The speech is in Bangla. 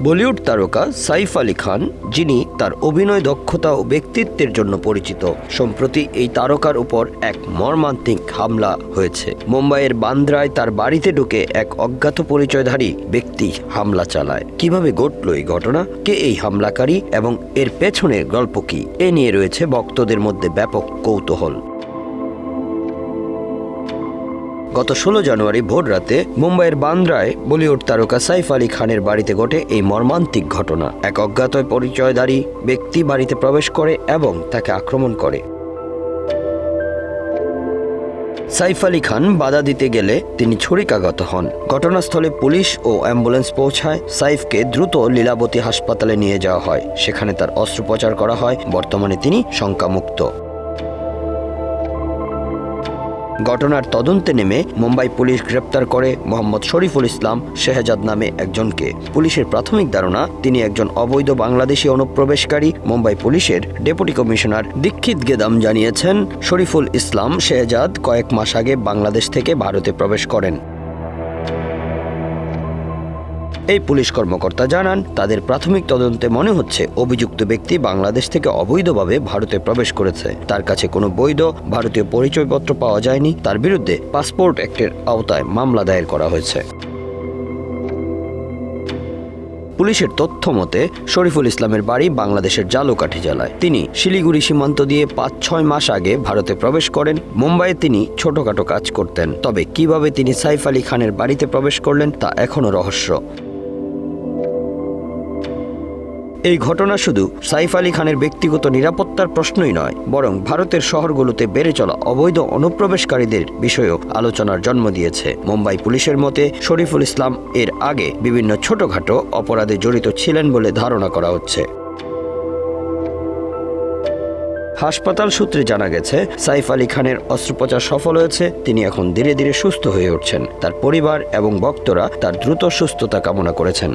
বলিউড তারকা সাইফ আলী খান, যিনি তার অভিনয় দক্ষতা ও ব্যক্তিত্বের জন্য পরিচিত, সম্প্রতি এই তারকার উপর এক মর্মান্তিক হামলা হয়েছে। মুম্বাইয়ের বান্দ্রায় তার বাড়িতে ঢুকে এক অজ্ঞাত পরিচয়ধারী ব্যক্তি হামলা চালায়। কীভাবে ঘটল এই ঘটনা? কে এই হামলাকারী? এবং এর পেছনের গল্প কি? এ নিয়ে রয়েছে ভক্তদের মধ্যে ব্যাপক কৌতূহল। গত ষোলো জানুয়ারি ভোর রাতে মুম্বাইয়ের বান্দ্রায় বলিউড তারকা সাইফ আলী খানের বাড়িতে ঘটে এই মর্মান্তিক ঘটনা। এক অজ্ঞাত পরিচয়ধারী ব্যক্তি বাড়িতে প্রবেশ করে এবং তাকে আক্রমণ করে। সাইফ আলী খান বাধা দিতে গেলে তিনি ছুরিকাগত হন। ঘটনাস্থলে পুলিশ ও অ্যাম্বুলেন্স পৌঁছায় সাইফকে দ্রুত লীলাবতী হাসপাতালে নিয়ে যাওয়া হয়। সেখানে তার অস্ত্রোপচার করা হয়। বর্তমানে তিনি শঙ্কামুক্ত। ঘটনার তদন্তে নেমে মুম্বাই পুলিশ গ্রেপ্তার করে মোহাম্মদ শরীফুল ইসলাম শেহজাদ নামে একজনকে। পুলিশের প্রাথমিক ধারণা, তিনি একজন অবৈধ বাংলাদেশি অনুপ্রবেশকারী, মুম্বাই পুলিশের ডেপুটি কমিশনার দীক্ষিত গেদাম জানিয়েছেন, শরীফুল ইসলাম শেহজাদ কয়েক মাস আগে বাংলাদেশ থেকে ভারতে প্রবেশ করেন। এই পুলিশ কর্মকর্তা জানান, তাদের প্রাথমিক তদন্তে মনে হচ্ছে অভিযুক্ত ব্যক্তি বাংলাদেশ থেকে অবৈধভাবে ভারতে প্রবেশ করেছে। তার কাছে কোনো বৈধ ভারতীয় পরিচয়পত্র পাওয়া যায়নি। তার বিরুদ্ধে পাসপোর্ট অ্যাক্টের আওতায় মামলা দায়ের করা হয়েছে। পুলিশের তথ্য মতে, শরীফুল ইসলামের বাড়ি বাংলাদেশের জালুকাঠি জেলায়। তিনি শিলিগুড়ি সীমান্ত দিয়ে পাঁচ ছয় মাস আগে ভারতে প্রবেশ করেন। মুম্বাইয়ে তিনি ছোটখাটো কাজ করতেন। তবে কীভাবে তিনি সাইফ আলী খানের বাড়িতে প্রবেশ করলেন তা এখনও রহস্য। এই ঘটনা শুধু সাইফ আলী খানের ব্যক্তিগত নিরাপত্তার প্রশ্নই নয়, বরং ভারতের শহরগুলোতে বেড়ে চলা অবৈধ অনুপ্রবেশকারীদের বিষয়েও আলোচনার জন্ম দিয়েছে। মুম্বাই পুলিশের মতে, শরীফুল ইসলাম এর আগে বিভিন্ন ছোটখাটো অপরাধে জড়িত ছিলেন বলে ধারণা করা হচ্ছে। হাসপাতাল সূত্রে জানা গেছে, সাইফ আলী খানের অস্ত্রোপচার সফল হয়েছে, তিনি এখন ধীরে ধীরে সুস্থ হয়ে উঠছেন। তার পরিবার এবং ভক্তরা তার দ্রুত সুস্থতা কামনা করেছেন।